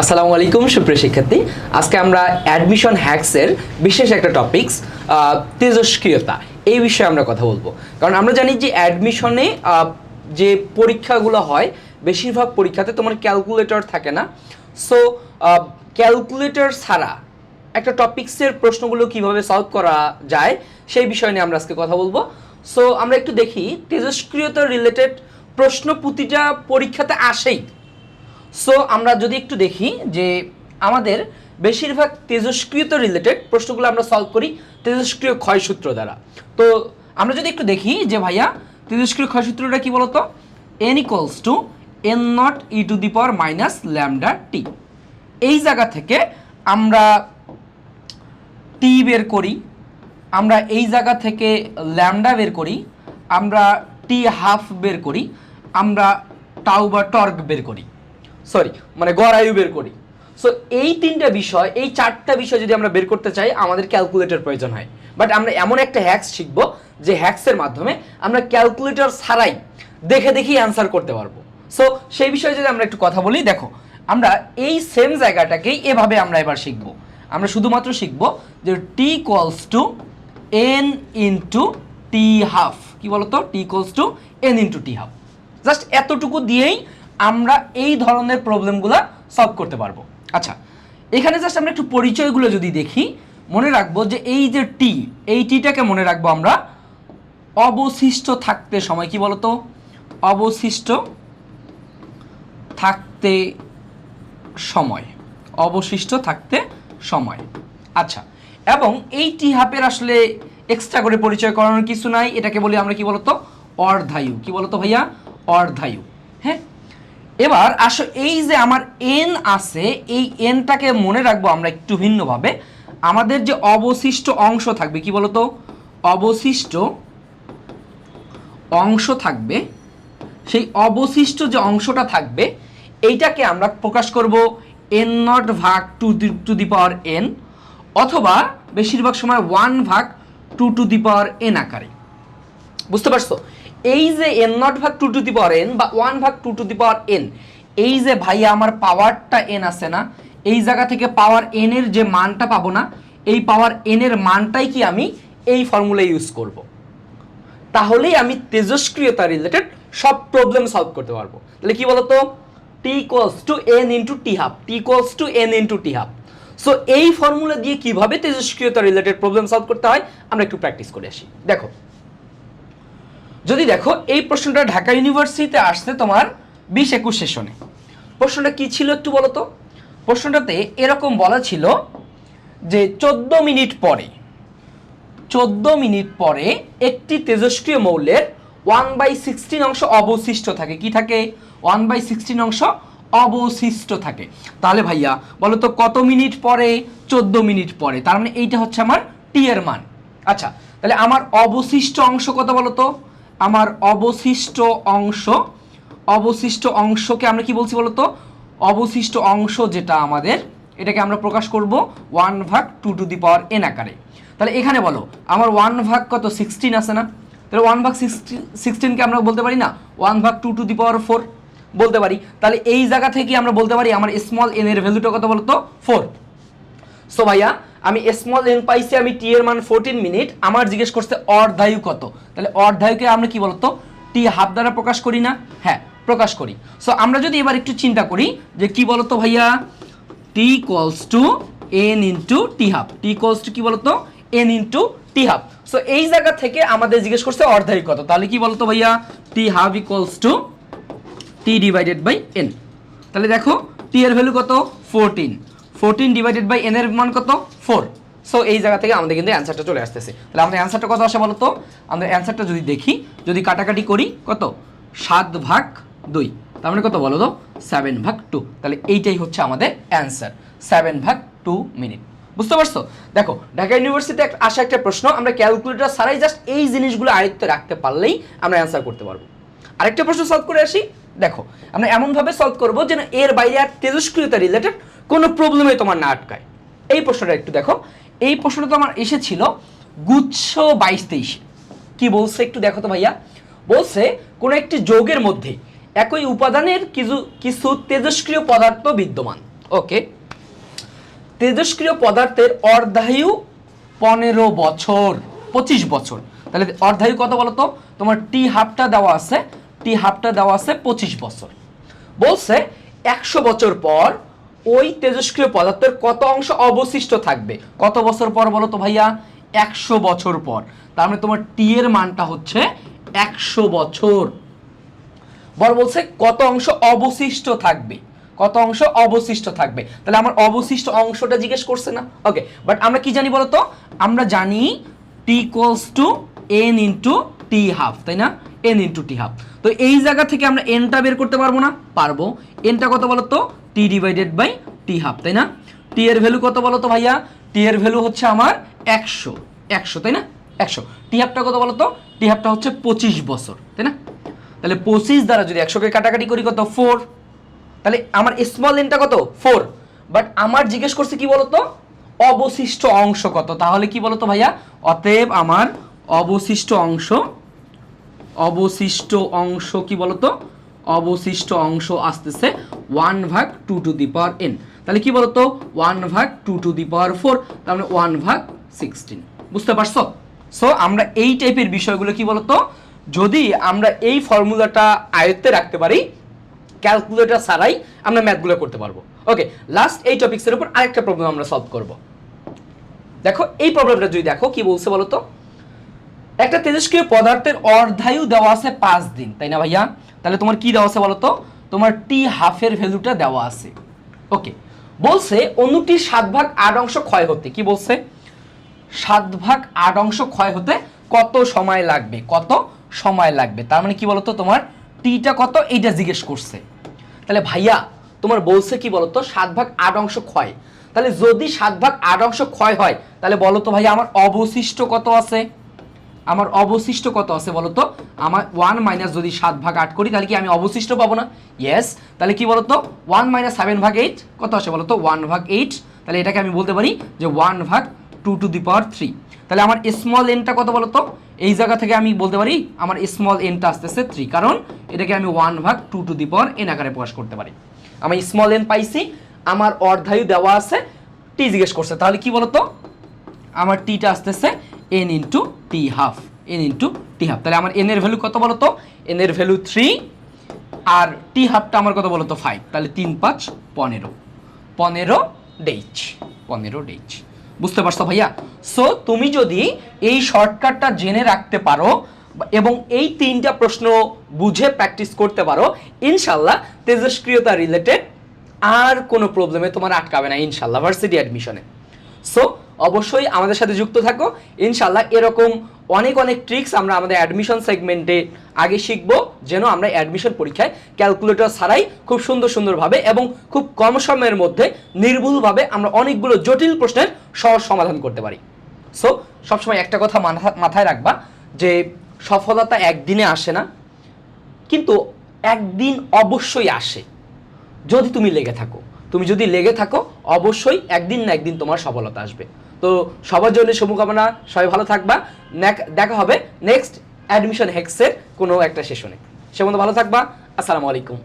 আসসালামু আলাইকুম, সুপ্রিয় শিক্ষার্থী। আজকে আমরা অ্যাডমিশন হ্যাক্সের বিশেষ একটা টপিকস তেজস্ক্রিয়তা। এই বিষয়ে আমরা কথা বলব। কারণ আমরা জানি যে অ্যাডমিশনে যে পরীক্ষাগুলো হয়, বেশিরভাগ পরীক্ষাতে তোমার ক্যালকুলেটর থাকে না। সো ক্যালকুলেটর ছাড়া একটা টপিক্সের প্রশ্নগুলো কীভাবে সলভ করা যায়, সেই বিষয় নিয়ে আমরা আজকে কথা বলব। সো আমরা একটু দেখি, তেজস্ক্রিয়তা রিলেটেড প্রশ্ন প্রতিটা পরীক্ষাতে আসেই। সো আমরা যদি একটু দেখি যে আমাদের বেশিরভাগ তেজস্ক্রিয়তা রিলেটেড প্রশ্নগুলো আমরা সলভ করি তেজস্ক্রিয় ক্ষয়সূত্র দ্বারা। তো আমরা যদি একটু দেখি যে ভাইয়া তেজস্ক্রিয় ক্ষয়সূত্রটা কি বলতো? N equals to N nought e to the power minus lambda T এই জায়গা থেকে আমরা টি বের করি, আমরা এই জায়গা থেকে ল্যামডা বের করি, আমরা টি হাফ বের করি, আমরা টাউ বা টর্ক বের করি। সরি মানে গড়ায়ু বের করি। সো এই তিনটা বিষয়, এই চারটা বিষয় যদি আমরা বের করতে চাই, আমাদের ক্যালকুলেটর প্রয়োজন হয়। বাট আমরা এমন একটা হ্যাক্স শিখব, যে হ্যাক্সের মাধ্যমে আমরা ক্যালকুলেটর ছাড়াই দেখে দেখেই অ্যান্সার করতে পারব। সো সেই বিষয়ে যদি আমরা একটু কথা বলি, দেখো, আমরা এই সেম জায়গাটাকেই এভাবে আমরা এবার শিখব। আমরা শুধুমাত্র শিখব যে T equals to N into T half কি বলতো? T equals to N into T half just এতটুকু দিয়েই আমরা এই ধরনের প্রবলেমগুলো সলভ করতে পারব। আচ্ছা এখানে জাস্ট আমরা একটু পরিচয়গুলো যদি দেখি, মনে রাখব যে এই যে টি এই টিটাকে মনে রাখব আমরা অবশিষ্ট থাকতে সময় কি বলতো? অবশিষ্ট থাকতে সময়। অবশিষ্ট থাকতে সময়। আচ্ছা এবং এই টি হাফের আসলে এক্সট্রা করে পরিচয় করানোর কিছু নাই। এটাকে বলি আমরা কি বলতো? অর্ধায়ু। কি বলতো ভাইয়া? অর্ধায়ু। হ্যাঁ? এবার আসো, এই যে আমার এন আছে, এই এনটাকে মনে রাখব আমরা একটু ভিন্নভাবে। আমাদের যে অবশিষ্ট অংশ থাকবে, কি বলতো? অবশিষ্ট অংশ থাকবে, সেই অবশিষ্ট যে অংশটা থাকবে, এইটাকে আমরা প্রকাশ করব এন নট ভাগ two to the power N অথবা বেশিরভাগ সময় ওয়ান ভাগ two to the power N আকারে। বুঝতে পারছ? এই যে এন নট ভাগ two to the power N বা ওয়ান ভাগ two to the power N এই যে ভাইয়া আমার পাওয়ারটা এন আছে না, এই জায়গা থেকে পাওয়ার এন এর যে মানটা পাবো না, এই পাওয়ার এন এর মানটাই কি আমি এই ফর্মুলা ইউজ করব। তাহলেই আমি তেজস্ক্রিয়তা রিলেটেড সব প্রবলেম সলভ করতে পারব। তাহলে কি বলতো? T equals to N into T half T equals to N into T half so এই ফর্মুলা দিয়ে কীভাবে তেজস্ক্রিয়তা রিলেটেড প্রবলেম সলভ করতে হয়, আমরা একটু প্র্যাকটিস করে আসি। দেখো যদি দেখো, এই প্রশ্নটা ঢাকা ইউনিভার্সিটিতে আসছে তোমার বিশ একুশ সেশনে। প্রশ্নটা কি ছিল একটু বলো তো? প্রশ্নটাতে এরকম বলা ছিল যে চোদ্দ মিনিট পরে, চোদ্দ মিনিট পরে একটি তেজস্ক্রিয় মৌলের ওয়ান বাই সিক্সটিন অংশ অবশিষ্ট থাকে। কি থাকে? ওয়ান বাই সিক্সটিন অংশ অবশিষ্ট থাকে। তাহলে ভাইয়া, বলো তো কত মিনিট পরে? চোদ্দ মিনিট পরে। তার মানে এইটা হচ্ছে আমার টি এর মান। আচ্ছা তাহলে আমার অবশিষ্ট অংশ কত বলো তো? আমার অবশিষ্ট অংশ, অবশিষ্ট অংশকে আমরা কি বলছি বলতো? অবশিষ্ট অংশ যেটা আমাদের, এটাকে আমরা প্রকাশ করব ওয়ান ভাগ two to the power N আকারে। তাহলে এখানে বলো, আমার ওয়ান ভাগ কত? সিক্সটিন আছে না? তাহলে ওয়ান ভাগ সিক্সটিন সিক্সটিনকে আমরা বলতে পারি না? ওয়ান ভাগ two to the power four বলতে পারি। তাহলে এই জায়গা থেকে আমরা বলতে পারি, আমার স্মল এন এর ভ্যালুটা কত বলতো? ফোর সো ভাইয়া আমি স্মল এন পাইছি, আমি টি এর মান ফোরটিন মিনিট, আমার জিজ্ঞেস করছে অর্ধায়ু কত? তাহলে অর্ধায়ুকে আমরা কি বলতো? টি হাফ দ্বারা প্রকাশ করি না? হ্যাঁ প্রকাশ করি। সো আমরা যদি এবার একটু চিন্তা করি যে কি বলতো ভাইয়া? T equals to N into T half T equals to কি বলতো? N into T half so এই জায়গা থেকে আমাদের জিজ্ঞেস করছে অর্ধায়ু কত। তাহলে কি বলতো ভাইয়া? T half equals to T divided by N তাহলে দেখো টি এর ভ্যালু কত? Fourteen fourteen divided by N এর মান কত? ফোর সো এই জায়গা থেকে আমাদের কিন্তু অ্যান্সারটা চলে আসতেছে। তাহলে আমাদের অ্যান্সারটা কত আসে বলো তো আমরা অ্যান্সারটা যদি দেখি, যদি কাটাকাটি করি, কত? সাত ভাগ দুই। তার মানে কত বলো তো? সেভেন ভাগ টু তাহলে এইটাই হচ্ছে আমাদের অ্যান্সার সেভেন ভাগ টু মিনিট বুঝতে পারছ? দেখো, ঢাকা ইউনিভার্সিটিতে আসা একটা প্রশ্ন, আমরা ক্যালকুলেটর ছাড়াই জাস্ট এই জিনিসগুলো আয়ত্তে রাখতে পারলেই আমরা অ্যান্সার করতে পারব। আরেকটা প্রশ্ন সলভ করে আসি। দেখো, আমরা এমনভাবে সলভ করব যেন এর বাইরে আর তেজস্ক্রিয়তা রিলেটেড কোনো প্রবলেমে তোমার না আটকায়। এই প্রশ্নটা একটু দেখো। এই প্রশ্নটা তো আমার এসেছিল গুচ্ছ বাইশ তেইশে। কি বলছে একটু দেখো তো ভাইয়া। বলছে, কোনো একটি যৌগের মধ্যে একই উপাদানের কিছু কিছু তেজস্ক্রিয় পদার্থ বিদ্যমান। ওকে। তেজস্ক্রিয় পদার্থের অর্ধায়ু পনেরো বছর, পঁচিশ বছর। তাহলে অর্ধায়ু কত বলো তো তোমার টি হাফটা দেওয়া আছে টি হাফটা দেওয়া আছে পঁচিশ বছর। বলছে, একশো বছর পর ওই তেজস্ক্রিয় পদার্থের কত অংশ অবশিষ্ট থাকবে? কত বছর পর বলো তো ভাইয়া? একশো বছর পর। তার মানে তোমার টি এর মানটা হচ্ছে একশো বছর। বর বলছে কত অংশ অবশিষ্ট থাকবে? কত অংশ অবশিষ্ট থাকবে? তাহলে আমার অবশিষ্ট অংশটা জিজ্ঞেস করছে না? ওকে বাট আমরা কি জানি বলতো আমরা জানি T equals to N into T half তাই না? এন ইন্টু টি হাফ তো এই জায়গা থেকে আমরা এনটা বের করতে পারব না? পারব। এনটা কত বলতো? T divided by T half তাই না? টি এর ভ্যালু কত বলতো ভাইয়া? টি এর ভ্যালু হচ্ছে আমার একশো। একশো, তাই না? একশো। টি হাফটা কত বলতো? টি হাফটা হচ্ছে পঁচিশ বছর, তাই না? তাহলে পঁচিশ দ্বারা যদি একশোকে কাটাকাটি করি কত? ফোর তাহলে আমার স্মল এনটা কত? ফোর বাট আমার জিজ্ঞেস করছে কি বলতো? অবশিষ্ট অংশ কত? তাহলে কি বলতো ভাইয়া? অতএব আমার অবশিষ্ট অংশ অবশিষ্ট অংশ কি বলতো? অবশিষ্ট অংশ আসতেছে ওয়ান ভাগ two to the power N তাহলে কি বলতো? ওয়ান ভাগ two to the power four মানে ওয়ান ভাগ সিক্সটিন বুঝতে পারছ? সো আমরা এই টাইপের বিষয়গুলো কি বলতো? যদি আমরা এই ফর্মুলাটা আয়ত্তে রাখতে পারি ক্যালকুলেটর ছাড়াই আমরা ম্যাথগুলো করতে পারব। ওকে লাস্ট এই টপিক্সের উপর আরেকটা প্রবলেম আমরা সলভ করব। দেখো, এই প্রবলেমটা যদি দেখো, কি বলছে বলো তো একটা তেজস্ক্রিয় পদার্থের অর্ধায়ু দেওয়া আছে পাঁচ দিন, তাই না ভাইয়া? তাহলে তোমার কি দেওয়া আছে বলো তো তোমার টি হাফের ভ্যালুটা দেওয়া আছে। ওকে বলছে অন্যটির সাত ভাগ আট অংশ ক্ষয় হতে, কি বলছে? সাত ভাগ আট অংশ ক্ষয় হতে কত সময় লাগবে? কত সময় লাগবে? তার মানে কি বলতো তোমার টিটা কত? এইটা জিজ্ঞেস করছে। তাহলে ভাইয়া, তোমার বলছে কি বলতো? সাত ভাগ আট অংশ ক্ষয়। তাহলে যদি সাত ভাগ আট অংশ ক্ষয় হয়, তাহলে বলো তো ভাইয়া আমার অবশিষ্ট কত আছে? আমার অবশিষ্ট কত আছে বলো তো আমার ওয়ান মাইনাস যদি সাত ভাগ আট করি, তাহলে কি আমি অবশিষ্ট পাবো না? ইয়েস তাহলে কি বলতো? ওয়ান মাইনাস সেভেন ভাগ এইট কত আসে বলতো? ওয়ান ভাগ এইট তাহলে এটাকে আমি বলতে পারি যে ওয়ান ভাগ two to the power three তাহলে আমার স্মল এনটা কত বলতো? এই জায়গা থেকে আমি বলতে পারি আমার স্মল এনটা আসতেছে থ্রি কারণ এটাকে আমি ওয়ান ভাগ two to the power N আকারে প্রকাশ করতে পারি। আমি স্মল এন পাইছি, আমার অর্ধায়ু দেওয়া আছে টি জিজ্ঞেস করছে। তাহলে কি বলতো? আমার টিটা আসতেছে N into T half N into T half তাহলে আমার এন এর ভ্যালু কত বলো তো এন এর ভ্যালু থ্রি আর টি হাফটা আমার কত বলো তো ফাইভ তাহলে তিন, পাঁচ, পনেরো। পনেরো ডেইচ পনেরো ডেইচ বুঝতে পারছ ভাইয়া? সো তুমি যদি এই শর্টকাটটা জেনে রাখতে পারো এবং এই তিনটা প্রশ্ন বুঝে প্র্যাকটিস করতে পারো, ইনশাল্লাহ তেজস্ক্রিয়তা রিলেটেড আর কোনো প্রবলেমে তোমার আটকাবে না, ইনশাল্লাহ ভার্সিটি অ্যাডমিশনে সো অবশ্যই আমাদের সাথে যুক্ত থাকো। ইনশাল্লাহ এরকম অনেক অনেক ট্রিক্স আমরা আমাদের অ্যাডমিশন সেগমেন্টে আগে শিখব, যেন আমরা অ্যাডমিশন পরীক্ষায় ক্যালকুলেটর ছাড়াই খুব সুন্দর, সুন্দরভাবে এবং খুব কম সময়ের মধ্যে নির্ভুলভাবে আমরা অনেকগুলো জটিল প্রশ্নের সহজ সমাধান করতে পারি। সো সবসময় একটা কথা মাথা- মাথায় রাখবা যে সফলতা একদিনে আসে না, কিন্তু একদিন অবশ্যই আসে। যদি তুমি লেগে থাকো, তুমি যদি লেগে থাকো, অবশ্যই একদিন না একদিন তোমার সফলতা আসবে। তো সবার জন্য শুভকামনা, সবাই ভালো থাকবা। দেখা হবে নেক্সট অ্যাডমিশন হেক্সের কোনো একটা সেশনে সে মতো ভালো থাকবা, আসসালামু আলাইকুম।